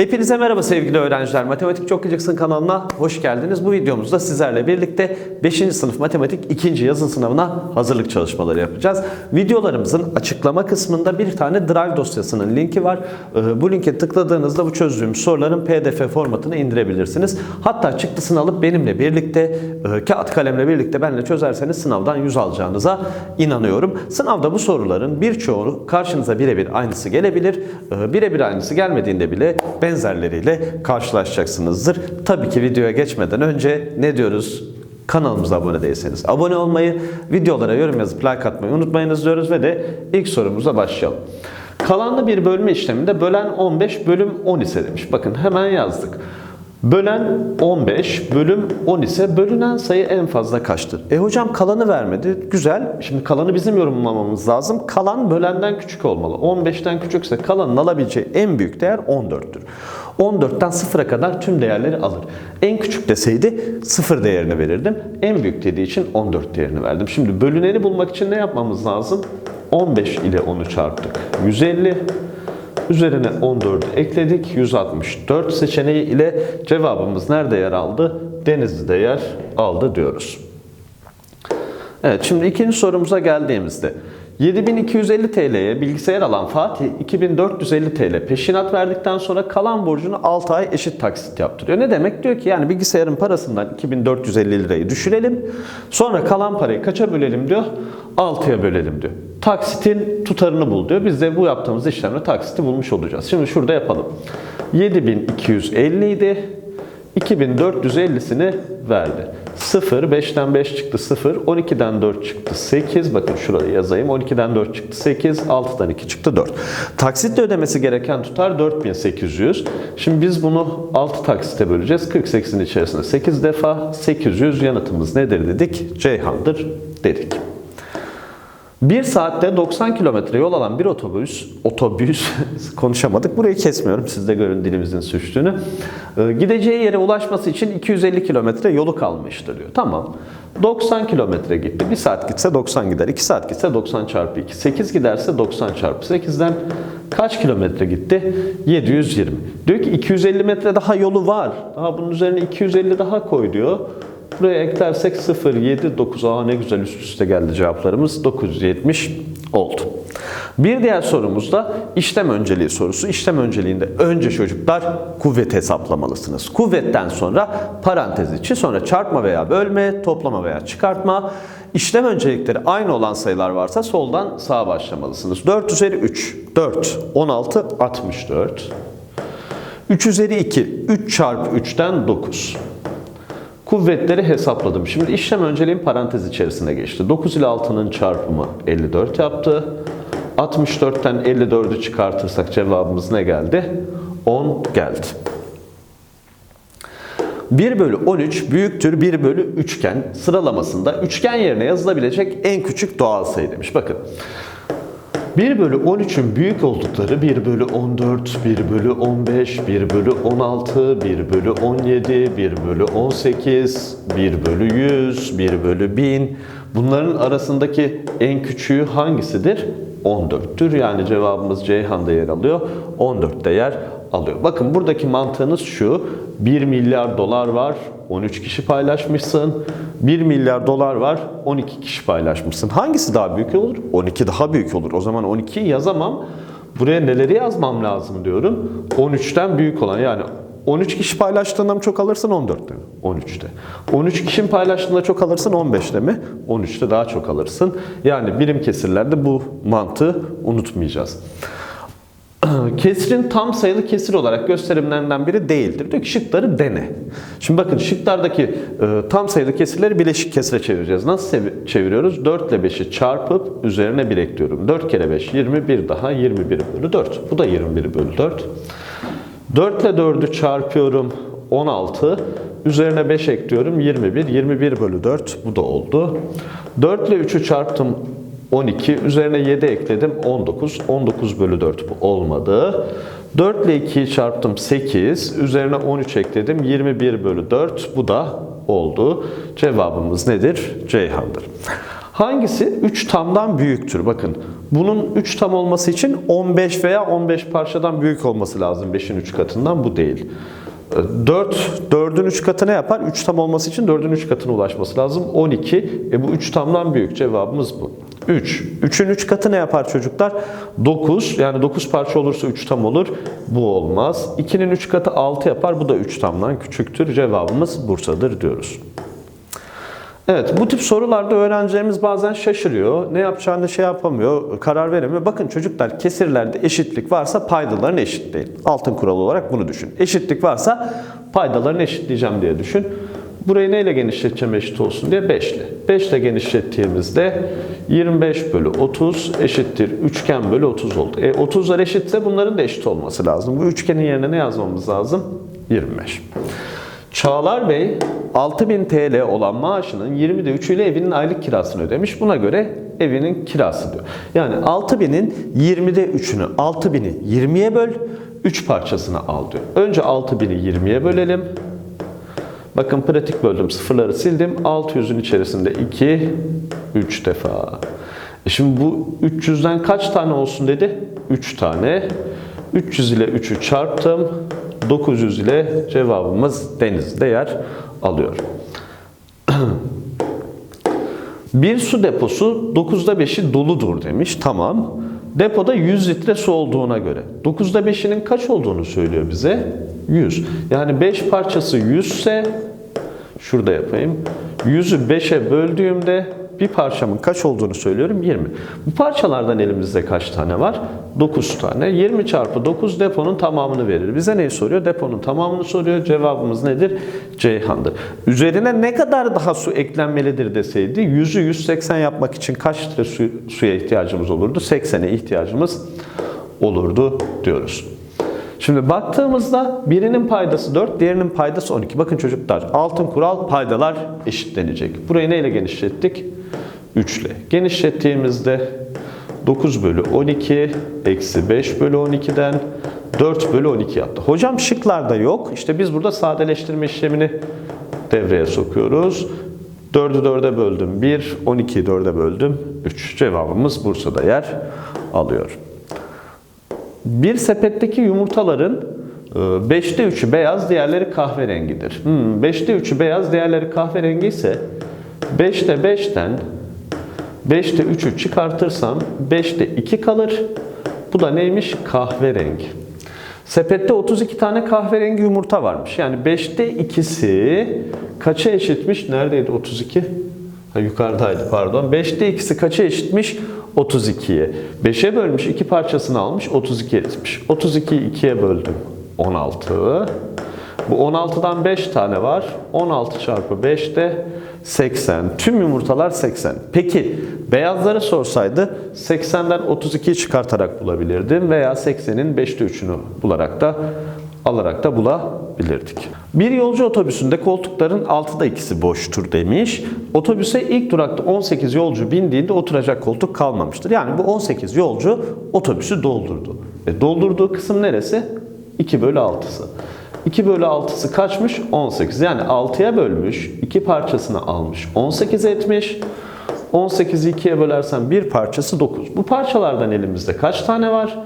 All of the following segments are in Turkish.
Hepinize merhaba sevgili öğrenciler. Matematik Çok Gıcıksın kanalına hoş geldiniz. Bu videomuzda sizlerle birlikte 5. sınıf matematik 2. yazın sınavına hazırlık çalışmaları yapacağız. Videolarımızın açıklama kısmında bir tane Drive dosyasının linki var. Ee, Bu linke tıkladığınızda bu çözdüğümüz soruların PDF formatını indirebilirsiniz. Hatta çıktısını alıp benimle birlikte, e, kağıt kalemle birlikte benimle çözerseniz sınavdan 100 alacağınıza inanıyorum. Sınavda bu soruların birçoğu karşınıza birebir aynısı gelebilir. Ee, Birebir aynısı gelmediğinde bile benzerleriyle karşılaşacaksınızdır. Tabii ki videoya geçmeden önce ne diyoruz? Kanalımıza abone değilseniz abone olmayı, videolara yorum yazıp like atmayı unutmayınız diyoruz ve de ilk sorumuza başlayalım. Kalanlı bir bölme işleminde bölen 15 bölüm 10 ise demiş. Bakın hemen yazdık. Bölen 15 bölüm 10 ise bölünen sayı en fazla kaçtır? E hocam kalanı vermedi. Güzel. Şimdi kalanı bizim yorumlamamız lazım. Kalan bölenden küçük olmalı. 15'ten küçükse kalanın alabileceği en büyük değer 14'tür. 14'ten 0'a kadar tüm değerleri alır. En küçük deseydi 0 değerini verirdim. En büyük dediği için 14 değerini verdim. Şimdi bölüneni bulmak için ne yapmamız lazım? 15 ile 10'u çarptık. 150 Üzerine 14'ü ekledik. 164 seçeneği ile cevabımız nerede yer aldı? Denizli'de yer aldı diyoruz. Evet şimdi ikinci sorumuza geldiğimizde 7250 TL'ye bilgisayar alan Fatih 2450 TL peşinat verdikten sonra kalan borcunu 6 ay eşit taksit yaptırıyor. Ne demek? Diyor ki yani bilgisayarın parasından 2450 lirayı düşürelim. Sonra kalan parayı kaça bölelim diyor? 6'ya bölelim diyor. Taksitin tutarını bul diyor. Biz de bu yaptığımız işlemle taksiti bulmuş olacağız. Şimdi şurada yapalım. 7250 idi. 2450'sini verdi. 0, 5'ten 5 çıktı 0, 12'den 4 çıktı 8. Bakın şuraya yazayım. 12'den 4 çıktı 8, 6'dan 2 çıktı 4. Taksitle ödemesi gereken tutar 4800. Şimdi biz bunu 6 taksite böleceğiz. 48'in içerisinde 8 defa 800 yanıtımız nedir dedik? Ceyhan'dır dedik. 1 saatte 90 kilometre yol alan bir otobüs, otobüs konuşamadık. Burayı kesmiyorum siz de görün dilimizin sürçtüğünü. Ee, gideceği yere ulaşması için 250 kilometre yolu kalmıştır diyor. Tamam. 90 kilometre gitti. 1 saat gitse 90 gider. 2 saat gitse 90 çarpı 2. 8 giderse 90 çarpı 8'den kaç kilometre gitti? 720. Diyor ki 250 metre daha yolu var. Daha bunun üzerine 250 daha koy diyor. Buraya eklersek 0, 7, 9. Aa ne güzel üst üste geldi cevaplarımız. 970 oldu. Bir diğer sorumuz da işlem önceliği sorusu. İşlem önceliğinde önce çocuklar kuvvet hesaplamalısınız. Kuvvetten sonra parantez içi, sonra çarpma veya bölme, toplama veya çıkartma. İşlem öncelikleri aynı olan sayılar varsa soldan sağa başlamalısınız. 4 üzeri 3, 4, 16, 64. 3 üzeri 2, 3 çarpı 3'ten 9. Kuvvetleri hesapladım. Şimdi işlem önceliğin parantez içerisine geçti. 9 ile 6'nın çarpımı 54 yaptı. 64'ten 54'ü çıkartırsak cevabımız ne geldi? 10 geldi. 1 bölü 13 büyüktür 1 bölü üçgen sıralamasında üçgen yerine yazılabilecek en küçük doğal sayı demiş. Bakın 1 bölü 13'ün büyük oldukları 1 bölü 14, 1 bölü 15, 1 bölü 16, 1 bölü 17, 1 bölü 18, 1 bölü 100, 1 bölü 1000. Bunların arasındaki en küçüğü hangisidir? 14'tür. Yani cevabımız Ceyhan'da yer alıyor. 14'te yer alıyor. Bakın buradaki mantığınız şu. 1 milyar dolar var. 13 kişi paylaşmışsın. 1 milyar dolar var. 12 kişi paylaşmışsın. Hangisi daha büyük olur? 12 daha büyük olur. O zaman 12'yi yazamam. Buraya neleri yazmam lazım diyorum. 13'ten büyük olan yani 13 kişi paylaştığında mı çok alırsın 14'te mi? 13'te. 13 kişinin paylaştığında çok alırsın 15'te mi? 13'te daha çok alırsın. Yani birim kesirlerde bu mantığı unutmayacağız. Kesrin tam sayılı kesir olarak gösterimlerinden biri değildir. Diyor ki şıkları dene. Şimdi bakın şıklardaki e, tam sayılı kesirleri bileşik kesire çevireceğiz. Nasıl çeviriyoruz? 4 ile 5'i çarpıp üzerine 1 ekliyorum. 4 kere 5 21 daha 21 bölü 4. Bu da 21 bölü 4. 4 ile 4'ü çarpıyorum 16. Üzerine 5 ekliyorum 21. 21 bölü 4 bu da oldu. 4 ile 3'ü çarptım 12. Üzerine 7 ekledim 19. 19 bölü 4 bu olmadı. 4 ile 2'yi çarptım 8. Üzerine 13 ekledim 21 bölü 4 bu da oldu. Cevabımız nedir? Ceyhan'dır. Hangisi 3 tamdan büyüktür? Bakın bunun 3 tam olması için 15 veya 15 parçadan büyük olması lazım 5'in 3 katından bu değil. 4, 4'ün 3 katı ne yapar? 3 tam olması için 4'ün 3 katına ulaşması lazım. 12. E bu 3 tamdan büyük. Cevabımız bu. 3. 3'ün 3 katı ne yapar çocuklar? 9. Yani 9 parça olursa 3 tam olur. Bu olmaz. 2'nin 3 katı 6 yapar. Bu da 3 tamdan küçüktür. Cevabımız Bursa'dır diyoruz. Evet bu tip sorularda öğrencilerimiz bazen şaşırıyor. Ne yapacağını şey yapamıyor, karar veremiyor. Bakın çocuklar kesirlerde eşitlik varsa paydalarını eşitleyin. Altın kural olarak bunu düşün. Eşitlik varsa paydalarını eşitleyeceğim diye düşün. Burayı neyle genişleteceğim eşit olsun diye 5 ile. 5 ile genişlettiğimizde 25 bölü 30 eşittir. Üçgen bölü 30 oldu. E 30'lar eşitse bunların da eşit olması lazım. Bu üçgenin yerine ne yazmamız lazım? 25. Çağlar Bey 6000 TL olan maaşının 20'de 3 ile evinin aylık kirasını ödemiş. Buna göre evinin kirası diyor. Yani 6000'in 20'de 3'ünü 6000'i 20'ye böl, 3 parçasını al diyor. Önce 6000'i 20'ye bölelim. Bakın pratik böldüm. Sıfırları sildim. 600'ün içerisinde 2, 3 defa. E şimdi bu 300'den kaç tane olsun dedi? 3 tane. 300 ile 3'ü çarptım. 900 ile cevabımız denizde yer alıyor. Bir su deposu 9'da 5'i doludur demiş. Tamam. Depoda 100 litre su olduğuna göre. 9'da 5'inin kaç olduğunu söylüyor bize? 100. Yani 5 parçası 100 ise şurada yapayım. 100'ü 5'e böldüğümde bir parçamın kaç olduğunu söylüyorum 20. Bu parçalardan elimizde kaç tane var? 9 tane. 20 çarpı 9 deponun tamamını verir. Bize neyi soruyor? Deponun tamamını soruyor. Cevabımız nedir? Ceyhan'dır. Üzerine ne kadar daha su eklenmelidir deseydi 100'ü 180 yapmak için kaç litre su, suya ihtiyacımız olurdu? 80'e ihtiyacımız olurdu diyoruz. Şimdi baktığımızda birinin paydası 4, diğerinin paydası 12. Bakın çocuklar altın kural paydalar eşitlenecek. Burayı neyle genişlettik? 3 ile. Genişlettiğimizde 9 bölü 12 eksi 5 bölü 12'den 4 bölü 12 yaptı. Hocam şıklarda yok. İşte biz burada sadeleştirme işlemini devreye sokuyoruz. 4'ü 4'e böldüm 1, 12'yi 4'e böldüm 3. Cevabımız Bursa'da yer alıyor. Bir sepetteki yumurtaların 5'te 3'ü beyaz, diğerleri kahverengidir. Hmm, 5'te 3'ü beyaz, diğerleri kahverengi ise 5'te 5'ten 5'te 3'ü çıkartırsam 5'te 2 kalır. Bu da neymiş? Kahverengi. Sepette 32 tane kahverengi yumurta varmış. Yani 5'te 2'si kaça eşitmiş? Neredeydi 32? Ha, yukarıdaydı pardon. 5'te 2'si kaça eşitmiş? 32'ye. 5'e bölmüş, 2 parçasını almış, 32 etmiş. 32'yi 2'ye böldüm. 16. Bu 16'dan 5 tane var. 16 çarpı 5 de 80. Tüm yumurtalar 80. Peki beyazları sorsaydı 80'den 32'yi çıkartarak bulabilirdim veya 80'in 5'te 3'ünü bularak da alarak da bulabilirdik. Bir yolcu otobüsünde koltukların 6'da ikisi boştur demiş. Otobüse ilk durakta 18 yolcu bindiğinde oturacak koltuk kalmamıştır. Yani bu 18 yolcu otobüsü doldurdu. E doldurduğu kısım neresi? 2 bölü 6'sı. 2 bölü 6'sı kaçmış? 18. Yani 6'ya bölmüş, 2 parçasını almış, 18 etmiş. 18'i 2'ye bölersen bir parçası 9. Bu parçalardan elimizde kaç tane var?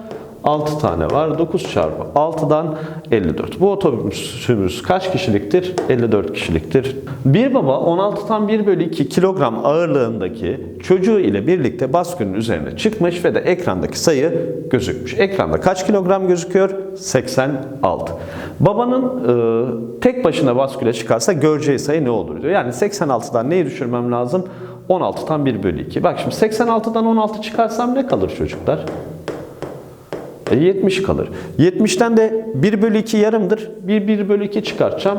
6 tane var. 9 çarpı 6'dan 54. Bu otobüsümüz kaç kişiliktir? 54 kişiliktir. Bir baba 16'dan 1 bölü 2 kilogram ağırlığındaki çocuğu ile birlikte baskının üzerine çıkmış ve de ekrandaki sayı gözükmüş. Ekranda kaç kilogram gözüküyor? 86. Babanın e, tek başına basküle çıkarsa göreceği sayı ne olur diyor. Yani 86'dan neyi düşürmem lazım? 16'dan 1 bölü 2. Bak şimdi 86'dan 16 çıkarsam ne kalır çocuklar? E 70 kalır. 70'ten de 1 bölü 2 yarımdır. 1, 1 bölü 2 çıkartacağım.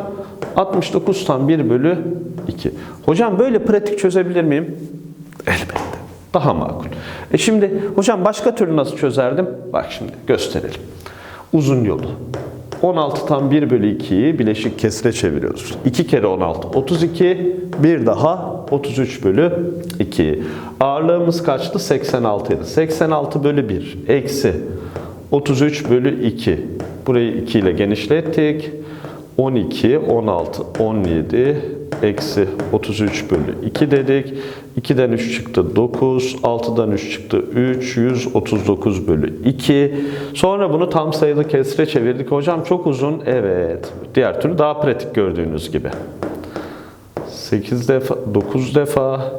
69'tan 1 bölü 2. Hocam böyle pratik çözebilir miyim? Elbette. Daha makul. E şimdi hocam başka türlü nasıl çözerdim? Bak şimdi gösterelim. Uzun yolu. 16'tan 1 bölü 2'yi bileşik kesre çeviriyoruz. 2 kere 16 32. Bir daha 33 bölü 2. Ağırlığımız kaçtı? 86 idi. 86 bölü 1 eksi 33 bölü 2. Burayı 2 ile genişlettik. 12, 16, 17, eksi 33 bölü 2 dedik. 2'den 3 çıktı 9, 6'dan 3 çıktı 3, 139 bölü 2. Sonra bunu tam sayılı kesre çevirdik. Hocam çok uzun. Evet. Diğer türlü daha pratik gördüğünüz gibi. 8 defa, 9 defa,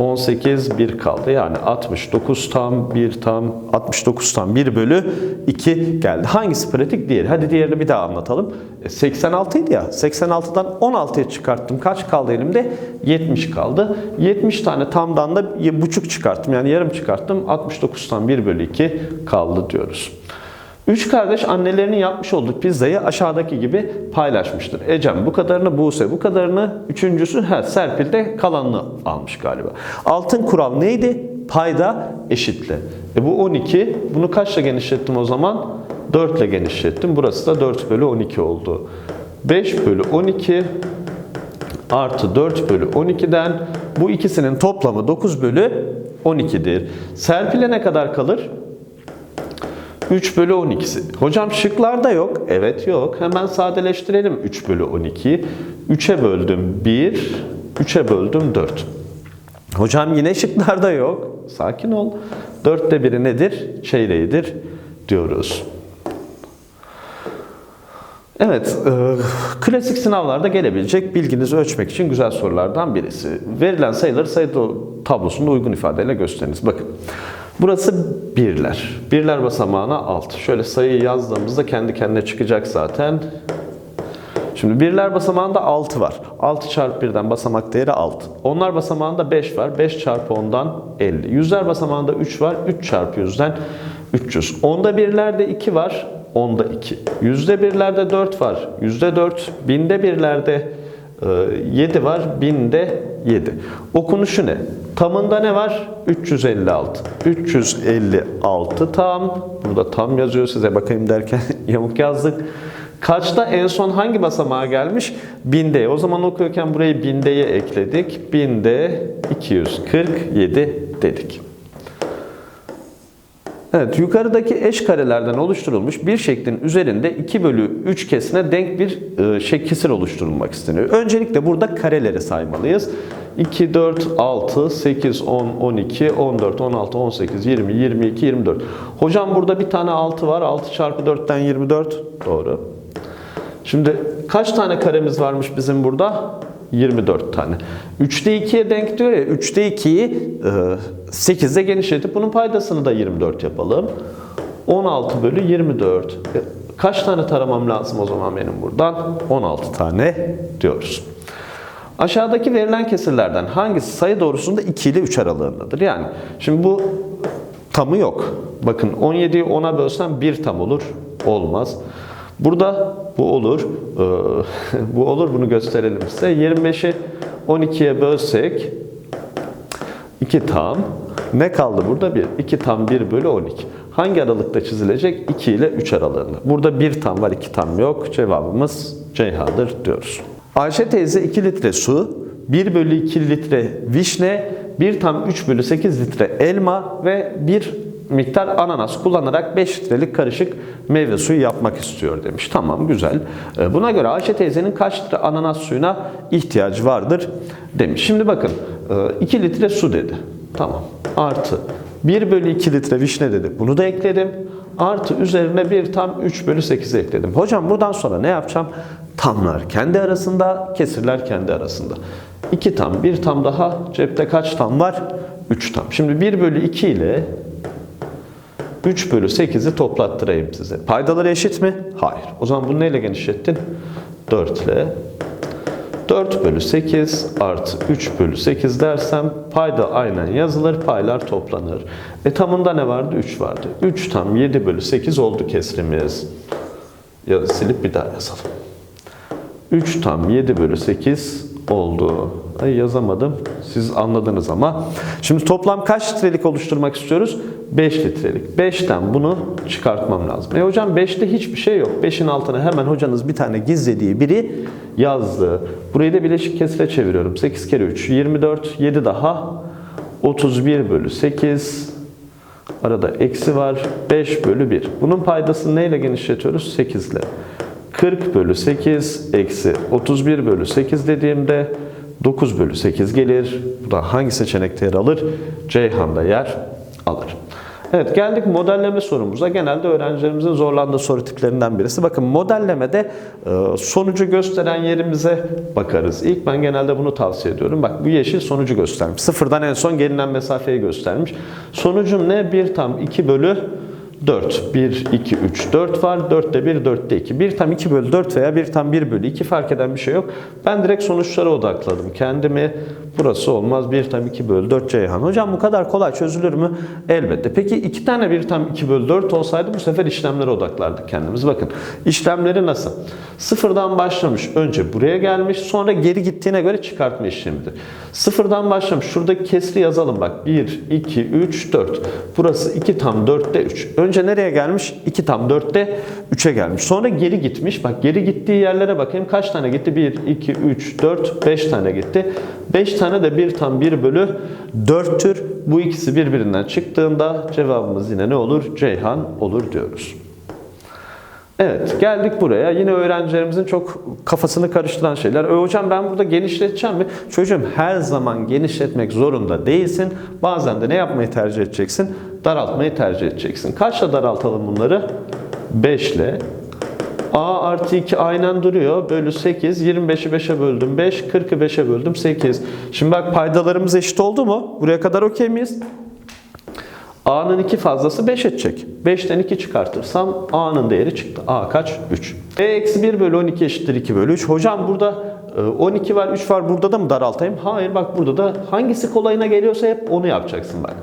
18 1 kaldı. Yani 69 tam 1 tam 69 tam 1 bölü 2 geldi. Hangisi pratik? Diğeri. Hadi diğerini bir daha anlatalım. E, 86 idi ya. 86'dan 16'ya çıkarttım. Kaç kaldı elimde? 70 kaldı. 70 tane tamdan da buçuk çıkarttım. Yani yarım çıkarttım. 69'tan 1 bölü 2 kaldı diyoruz. Üç kardeş annelerinin yapmış olduğu pizzayı aşağıdaki gibi paylaşmıştır. Ecem bu kadarını, Buse bu kadarını, üçüncüsü ha, Serpil de kalanını almış galiba. Altın kural neydi? Payda eşitle. E bu 12. Bunu kaçla genişlettim o zaman? 4 ile genişlettim. Burası da 4 bölü 12 oldu. 5 bölü 12 artı 4 bölü 12'den bu ikisinin toplamı 9 bölü 12'dir. Serpil'e ne kadar kalır? 3 bölü 12'si. Hocam şıklarda yok. Evet yok. Hemen sadeleştirelim 3 bölü 12'yi. 3'e böldüm 1, 3'e böldüm 4. Hocam yine şıklarda yok. Sakin ol. 4'te biri nedir? Çeyreğidir diyoruz. Evet, e, klasik sınavlarda gelebilecek bilginizi ölçmek için güzel sorulardan birisi. Verilen sayıları sayı tablosunda uygun ifadeyle gösteriniz. Bakın, burası birler. Birler basamağına 6. Şöyle sayıyı yazdığımızda kendi kendine çıkacak zaten. Şimdi birler basamağında 6 var. 6 çarpı 1'den basamak değeri 6. Onlar basamağında 5 var. 5 çarpı 10'dan 50. Yüzler basamağında 3 var. 3 çarpı 100'den 300. Onda birlerde 2 var. Onda 2. Yüzde birlerde 4 var. Yüzde 4. Binde birlerde 7 var. Binde 7. Okunuşu ne? Tamında ne var? 356. 356 tam. Burada tam yazıyor size bakayım derken yamuk yazdık. Kaçta en son hangi basamağa gelmiş? Binde. O zaman okuyorken burayı bindeye ekledik. Binde 247 dedik. Evet, yukarıdaki eş karelerden oluşturulmuş bir şeklin üzerinde 2 bölü 3 kesine denk bir e, şey kesir oluşturulmak isteniyor. Öncelikle burada kareleri saymalıyız. 2, 4, 6, 8, 10, 12, 14, 16, 18, 20, 22, 24. Hocam burada bir tane 6 var. 6 çarpı 4'ten 24. Doğru. Şimdi kaç tane karemiz varmış bizim burada? 24 tane. 3'te 2'ye denk diyor ya. 3'te 2'yi 8'e genişletip bunun paydasını da 24 yapalım. 16 bölü 24. E, Kaç tane taramam lazım o zaman benim buradan? 16 tane diyoruz. Aşağıdaki verilen kesirlerden hangisi sayı doğrusunda 2 ile 3 aralığındadır? Yani şimdi bu tamı yok. Bakın 17'yi 10'a bölsem 1 tam olur. Olmaz. Burada bu olur. Ee, bu olur. Bunu gösterelim size. 25'i 12'ye bölsek 2 tam. Ne kaldı burada? 1. 2 tam 1 bölü 12. Hangi aralıkta çizilecek? 2 ile 3 aralığında. Burada 1 tam var, 2 tam yok. Cevabımız Ceyhan'dır diyoruz. Ayşe teyze 2 litre su, 1 bölü 2 litre vişne, 1 tam 3 bölü 8 litre elma ve 1 miktar ananas kullanarak 5 litrelik karışık meyve suyu yapmak istiyor demiş. Tamam güzel. Ee, Buna göre Ayşe teyzenin kaç litre ananas suyuna ihtiyacı vardır demiş. Şimdi bakın 2 litre su dedi. Tamam. Artı 1 bölü 2 litre vişne dedi. Bunu da ekledim. Artı üzerine bir tam 3 bölü 8 ekledim. Hocam buradan sonra ne yapacağım? Tamlar kendi arasında, kesirler kendi arasında. 2 tam, 1 tam daha cepte kaç tam var? 3 tam. Şimdi 1 bölü 2 ile 3 bölü 8'i toplattırayım size. Paydaları eşit mi? Hayır. O zaman bunu neyle genişlettin? 4 ile. 4 bölü 8 artı 3 bölü 8 dersem payda aynen yazılır, paylar toplanır. E tamında ne vardı? 3 vardı. 3 tam 7 bölü 8 oldu kesrimiz. Ya silip bir daha yazalım. 3 tam 7 bölü 8 oldu. Ay yazamadım. Siz anladınız ama. Şimdi toplam kaç litrelik oluşturmak istiyoruz? 5 litrelik. 5'ten bunu çıkartmam lazım. E hocam 5'te hiçbir şey yok. 5'in altına hemen hocanız bir tane gizlediği biri yazdı. Burayı da bileşik kesire çeviriyorum. 8 kere 3 24. 7 daha 31 bölü 8. Arada eksi var. 5 bölü 1. Bunun paydasını neyle genişletiyoruz? 8 ile. 40 bölü 8 eksi 31 bölü 8 dediğimde 9 bölü 8 gelir. Bu da hangi seçenekte yer alır? Ceyhan'da yer alır. Evet geldik modelleme sorumuza. Genelde öğrencilerimizin zorlandığı soru tiplerinden birisi. Bakın modellemede e, sonucu gösteren yerimize bakarız. İlk ben genelde bunu tavsiye ediyorum. Bak bu yeşil sonucu göstermiş. Sıfırdan en son gelinen mesafeyi göstermiş. Sonucum ne? 1 tam 2 bölü 4. 1, 2, 3, 4 var. 4'te 1, 4'te 2. 1 tam 2 bölü 4 veya 1 tam 1 bölü 2 fark eden bir şey yok. Ben direkt sonuçlara odakladım. Kendimi burası olmaz. 1 tam 2 bölü 4 Ceyhan. Hocam bu kadar kolay çözülür mü? Elbette. Peki 2 tane 1 tam 2 bölü 4 olsaydı bu sefer işlemlere odaklardık kendimiz. Bakın işlemleri nasıl? Sıfırdan başlamış. Önce buraya gelmiş. Sonra geri gittiğine göre çıkartma işlemidir. Sıfırdan başlamış. Şuradaki kesri yazalım bak. 1, 2, 3, 4. Burası 2 tam 4'te 3. Önce nereye gelmiş? 2 tam 4'te 3'e gelmiş. Sonra geri gitmiş. Bak geri gittiği yerlere bakayım. Kaç tane gitti? 1, 2, 3, 4, 5 tane gitti. 5 tane de 1 tam 1 bölü 4'tür. Bu ikisi birbirinden çıktığında cevabımız yine ne olur? Ceyhan olur diyoruz. Evet geldik buraya. Yine öğrencilerimizin çok kafasını karıştıran şeyler. E hocam ben burada genişleteceğim mi? Çocuğum her zaman genişletmek zorunda değilsin. Bazen de ne yapmayı tercih edeceksin? Daraltmayı tercih edeceksin. Kaçla daraltalım bunları? 5 ile. A artı 2 aynen duruyor. Bölü 8. 25'i 5'e böldüm 5. 40'ı 5'e böldüm 8. Şimdi bak paydalarımız eşit oldu mu? Buraya kadar okey miyiz? A'nın 2 fazlası 5 edecek. 5'ten 2 çıkartırsam A'nın değeri çıktı. A kaç? 3. B eksi 1 bölü 12 eşittir 2 bölü 3. Hocam burada e, 12 var 3 var burada da mı daraltayım? Hayır bak burada da hangisi kolayına geliyorsa hep onu yapacaksın bak.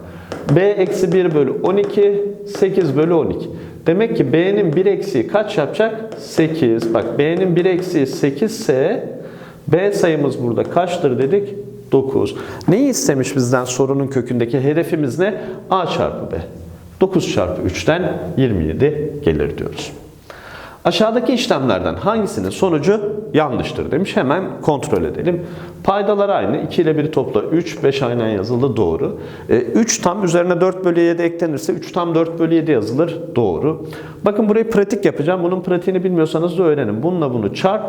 B eksi 1 bölü 12 8 bölü 12. Demek ki B'nin 1 eksiği kaç yapacak? 8. Bak B'nin 1 eksiği 8 ise B sayımız burada kaçtır dedik? 9. Neyi istemiş bizden sorunun kökündeki hedefimiz ne? A çarpı B. 9 çarpı 3'ten 27 gelir diyoruz. Aşağıdaki işlemlerden hangisinin sonucu yanlıştır demiş. Hemen kontrol edelim. Paydalar aynı. 2 ile 1 topla 3. 5 aynen yazıldı. Doğru. E, 3 tam üzerine 4 bölü 7 eklenirse 3 tam 4 bölü 7 yazılır. Doğru. Bakın burayı pratik yapacağım. Bunun pratiğini bilmiyorsanız da öğrenin. Bununla bunu çarp.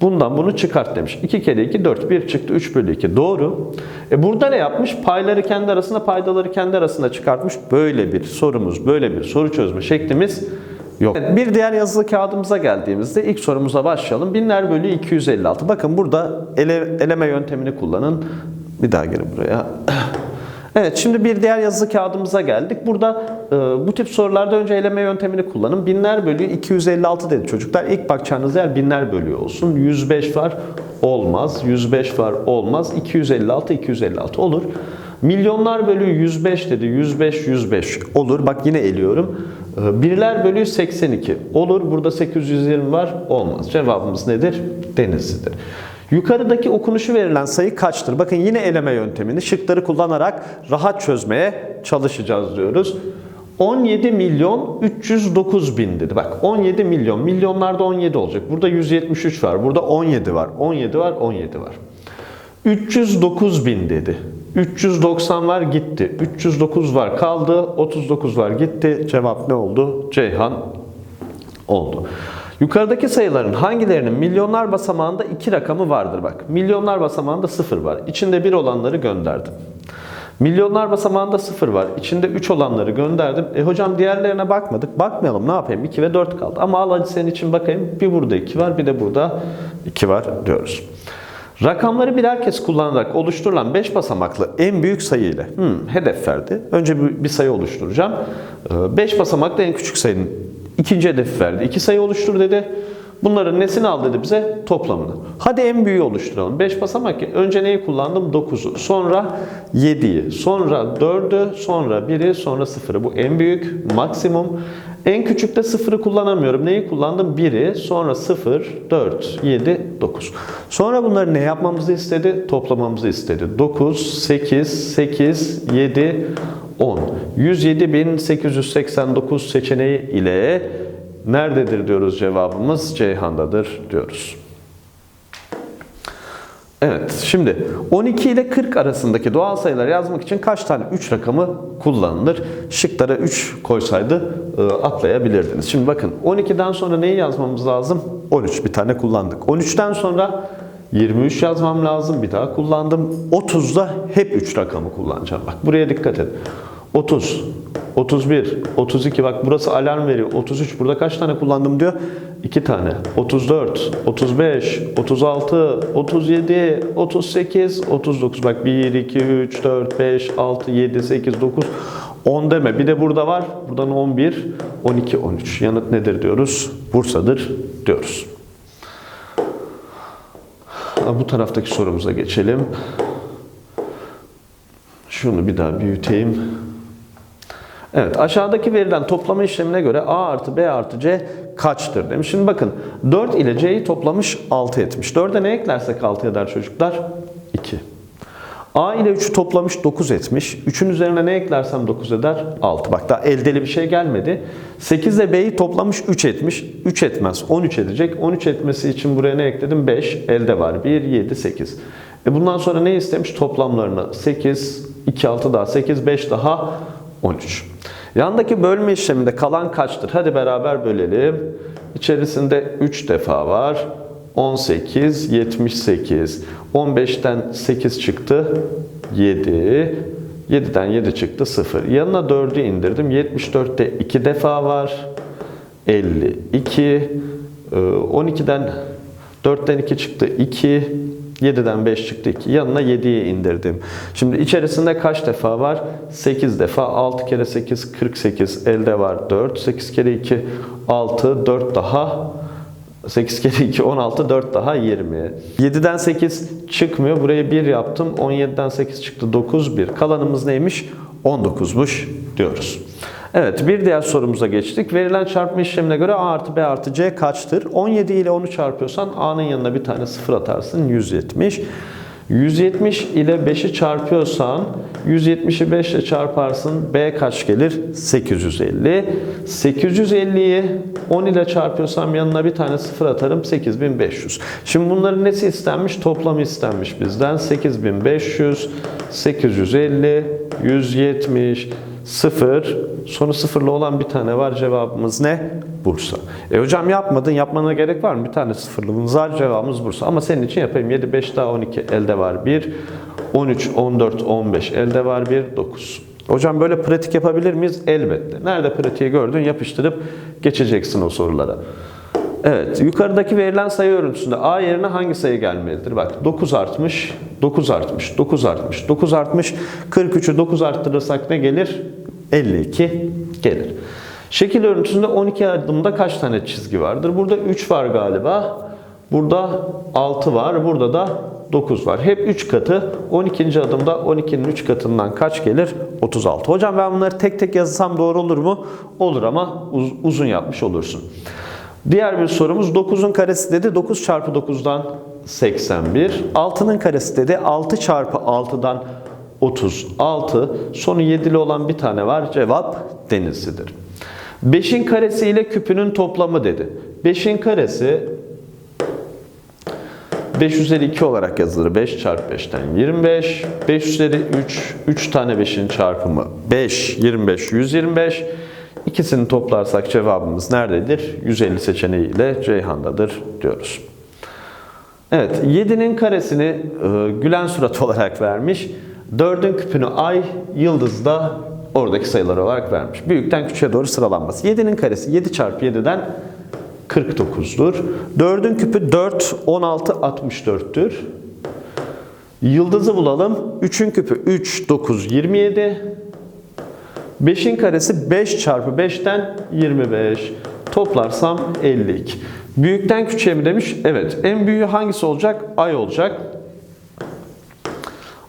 Bundan bunu çıkart demiş. 2 kere 2 4. 1 çıktı 3 bölü 2. Doğru. E burada ne yapmış? Payları kendi arasında paydaları kendi arasında çıkartmış. Böyle bir sorumuz, böyle bir soru çözme şeklimiz yok. Evet, bir diğer yazılı kağıdımıza geldiğimizde ilk sorumuza başlayalım. Binler bölü 256. Bakın burada ele, eleme yöntemini kullanın. Bir daha gelin buraya. Evet şimdi bir diğer yazılı kağıdımıza geldik. Burada e, bu tip sorularda önce eleme yöntemini kullanın. Binler bölü 256 dedi çocuklar. İlk bakacağınız yer binler bölü olsun. 105 var olmaz. 105 var olmaz. 256 256 olur. Milyonlar bölü 105 dedi. 105 105 olur. Bak yine eliyorum. E, birler bölü 82 olur. Burada 820 var olmaz. Cevabımız nedir? Denizli'dir. Yukarıdaki okunuşu verilen sayı kaçtır? Bakın yine eleme yöntemini şıkları kullanarak rahat çözmeye çalışacağız diyoruz. 17 milyon 309 bin dedi. Bak 17 milyon. Milyonlarda 17 olacak. Burada 173 var. Burada 17 var. 17 var. 17 var. 309 bin dedi. 390 var gitti. 309 var kaldı. 39 var gitti. Cevap ne oldu? Ceyhan oldu. Yukarıdaki sayıların hangilerinin milyonlar basamağında iki rakamı vardır bak. Milyonlar basamağında sıfır var. İçinde bir olanları gönderdim. Milyonlar basamağında sıfır var. İçinde 3 olanları gönderdim. E hocam diğerlerine bakmadık. Bakmayalım ne yapayım? 2 ve 4 kaldı. Ama al hadi senin için bakayım. Bir burada 2 var bir de burada 2 var diyoruz. Rakamları birer kez kullanarak oluşturulan 5 basamaklı en büyük sayı ile hmm, hedef verdi. Önce bir, sayı oluşturacağım. 5 basamaklı en küçük sayının ikinci hedefi verdi. 2 sayı oluştur dedi. Bunların nesini al dedi bize? Toplamını. Hadi en büyüğü oluşturalım. 5 basamak ki önce neyi kullandım? 9'u. Sonra 7'yi. Sonra 4'ü. Sonra 1'i. Sonra 0'ı. Bu en büyük. Maksimum. En küçükte 0'ı kullanamıyorum. Neyi kullandım? 1'i. Sonra 0, 4, 7, 9. Sonra bunları ne yapmamızı istedi? Toplamamızı istedi. 9, 8, 8, 7, 10. 107.889 seçeneği ile Nerededir diyoruz cevabımız? Ceyhan'dadır diyoruz. Evet, şimdi 12 ile 40 arasındaki doğal sayıları yazmak için kaç tane 3 rakamı kullanılır? Şıklara 3 koysaydı e, atlayabilirdiniz. Şimdi bakın 12'den sonra neyi yazmamız lazım? 13 bir tane kullandık. 13'ten sonra 23 yazmam lazım. Bir daha kullandım. 30'da hep 3 rakamı kullanacağım. Bak buraya dikkat edin. 30, 31, 32 bak burası alarm veriyor. 33 burada kaç tane kullandım diyor? 2 tane. 34, 35, 36, 37, 38, 39 bak 1, 2, 3, 4, 5, 6, 7, 8, 9, 10 deme. Bir de burada var. Buradan 11, 12, 13. Yanıt nedir diyoruz? Bursa'dır diyoruz. Bu taraftaki sorumuza geçelim. Şunu bir daha büyüteyim. Evet aşağıdaki verilen toplama işlemine göre A artı B artı C kaçtır demiş. Şimdi bakın 4 ile C'yi toplamış 6 etmiş. 4'e ne eklersek 6 eder çocuklar? 2. A ile 3'ü toplamış 9 etmiş. 3'ün üzerine ne eklersem 9 eder? 6. Bak daha eldeli bir şey gelmedi. 8 ile B'yi toplamış 3 etmiş. 3 etmez. 13 edecek. 13 etmesi için buraya ne ekledim? 5. Elde var. 1, 7, 8. E bundan sonra ne istemiş? Toplamlarını 8, 2, 6 daha 8, 5 daha 13. Yandaki bölme işleminde kalan kaçtır? Hadi beraber bölelim. İçerisinde 3 defa var. 18, 78. 15'ten 8 çıktı. 7. 7'den 7 çıktı 0. Yanına 4'ü indirdim. 74'te 2 defa var. 52. 12'den 4'ten 2 çıktı 2. 7'den 5 çıktı 2. Yanına 7'yi indirdim. Şimdi içerisinde kaç defa var? 8 defa. 6 kere 8 48. Elde var 4. 8 kere 2 6. 4 daha 8 kere 2 16, 4 daha 20. 7'den 8 çıkmıyor. Buraya 1 yaptım. 17'den 8 çıktı. 9, 1. Kalanımız neymiş? 19'muş diyoruz. Evet bir diğer sorumuza geçtik. Verilen çarpma işlemine göre A artı B artı C kaçtır? 17 ile 10'u çarpıyorsan A'nın yanına bir tane sıfır atarsın. 170. 170 ile 5'i çarpıyorsan 170'i 5 ile çarparsın. B kaç gelir? 850. 850'yi 10 ile çarpıyorsam yanına bir tane sıfır atarım. 8500. Şimdi bunların nesi istenmiş? Toplamı istenmiş bizden. 8500, 850, 170, 0. Sonu sıfırlı olan bir tane var. Cevabımız ne? Bursa. E hocam yapmadın. Yapmana gerek var mı? Bir tane sıfırlığımız var. Cevabımız Bursa. Ama senin için yapayım. 7, 5 daha 12 elde var 1. 13, 14, 15 elde var 1, 9. Hocam böyle pratik yapabilir miyiz? Elbette. Nerede pratiği gördün yapıştırıp geçeceksin o sorulara. Evet, yukarıdaki verilen sayı örüntüsünde A yerine hangi sayı gelmelidir? Bak 9 artmış, 9 artmış, 9 artmış, 9 artmış. 43'ü 9 arttırırsak ne gelir? 52 gelir. Şekil örüntüsünde 12 adımda kaç tane çizgi vardır? Burada 3 var galiba. Burada 6 var. Burada da 9 var. Hep 3 katı. 12. adımda 12'nin 3 katından kaç gelir? 36. Hocam ben bunları tek tek yazsam doğru olur mu? Olur ama uz- uzun yapmış olursun. Diğer bir sorumuz 9'un karesi dedi. 9 çarpı 9'dan 81. 6'nın karesi dedi. 6 çarpı 6'dan 36. Sonu 7'li olan bir tane var. Cevap Denizli'dir. 5'in karesi ile küpünün toplamı dedi. 5'in karesi 5 üzeri 2 olarak yazılır. 5 çarpı 5'ten 25. 5 üzeri 3, 3 tane 5'in çarpımı 5, 25, 125. İkisini toplarsak cevabımız nerededir? 150 seçeneğiyle Ceyhan'dadır diyoruz. Evet, 7'nin karesini e, gülen surat olarak vermiş. 4'ün küpünü ay, yıldız da oradaki sayılar olarak vermiş. Büyükten küçüğe doğru sıralanması. 7'nin karesi 7 çarpı 7'den 49'dur. 4'ün küpü 4, 16, 64'tür. Yıldızı bulalım. 3'ün küpü 3, 9, 27. 5'in karesi 5 çarpı 5'ten 25. Toplarsam 52. Büyükten küçüğe mi demiş? Evet. En büyüğü hangisi olacak? Ay olacak.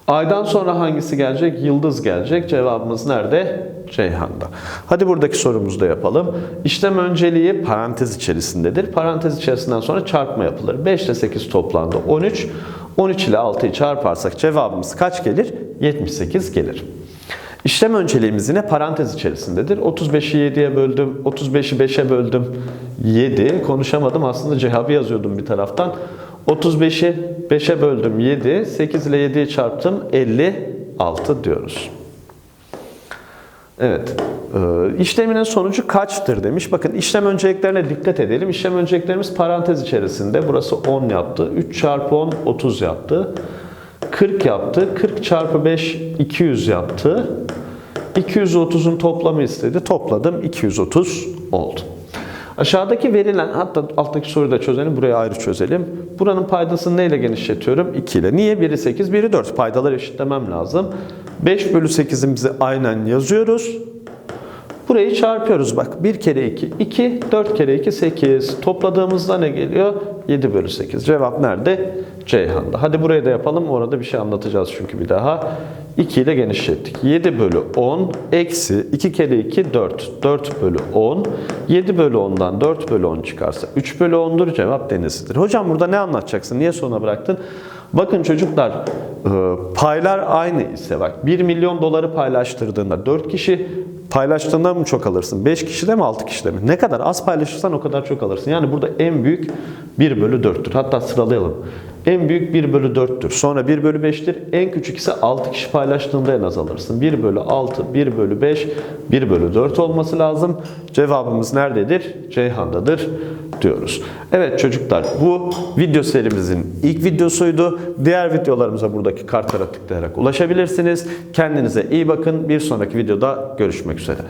Aydan sonra hangisi gelecek? Yıldız gelecek. Cevabımız nerede? Ceyhan'da. Hadi buradaki sorumuzu da yapalım. İşlem önceliği parantez içerisindedir. Parantez içerisinden sonra çarpma yapılır. 5 ile 8 toplandı 13. 13 ile 6'yı çarparsak cevabımız kaç gelir? 78 gelir. İşlem önceliğimiz yine parantez içerisindedir. 35'i 7'ye böldüm, 35'i 5'e böldüm. 7. Konuşamadım aslında cevabı yazıyordum bir taraftan. 35'i 5'e böldüm 7. 8 ile 7'yi çarptım 56 diyoruz. Evet. Ee, işleminin sonucu kaçtır demiş. Bakın işlem önceliklerine dikkat edelim. İşlem önceliklerimiz parantez içerisinde. Burası 10 yaptı. 3 çarpı 10 30 yaptı. 40 yaptı. 40 çarpı 5 200 yaptı. 230'un toplamı istedi. Topladım 230 oldu. Aşağıdaki verilen hatta alttaki soruyu da çözelim. Burayı ayrı çözelim. Buranın paydasını neyle genişletiyorum? 2 ile. Niye? Biri 8, biri 4. Paydaları eşitlemem lazım. 5 bölü 8'imizi aynen yazıyoruz. Burayı çarpıyoruz bak. 1 kere 2, 2, 4 kere 2, 8. Topladığımızda ne geliyor? 7 bölü 8. Cevap nerede? Ceyhan'da. Hadi burayı da yapalım. Orada bir şey anlatacağız çünkü bir daha. 2 ile genişlettik. 7 bölü 10 eksi 2 kere 2 4. 4 bölü 10. 7 bölü 10'dan 4 bölü 10 çıkarsa 3 bölü 10'dur. Cevap denizlidir. Hocam burada ne anlatacaksın? Niye sona bıraktın? Bakın çocuklar e, paylar aynı ise bak 1 milyon doları paylaştırdığında 4 kişi paylaştığında mı çok alırsın? 5 kişi de mi 6 kişi de mi? Ne kadar az paylaşırsan o kadar çok alırsın. Yani burada en büyük 1 bölü 4'tür. Hatta sıralayalım. En büyük 1 bölü 4'tür. Sonra 1 bölü 5'tir. En küçük ise 6 kişi paylaştığında en az alırsın. 1 bölü 6, 1 bölü 5, 1 bölü 4 olması lazım. Cevabımız nerededir? Ceyhan'dadır diyoruz. Evet çocuklar bu video serimizin ilk videosuydu. Diğer videolarımıza buradaki kartlara tıklayarak ulaşabilirsiniz. Kendinize iyi bakın. Bir sonraki videoda görüşmek üzere.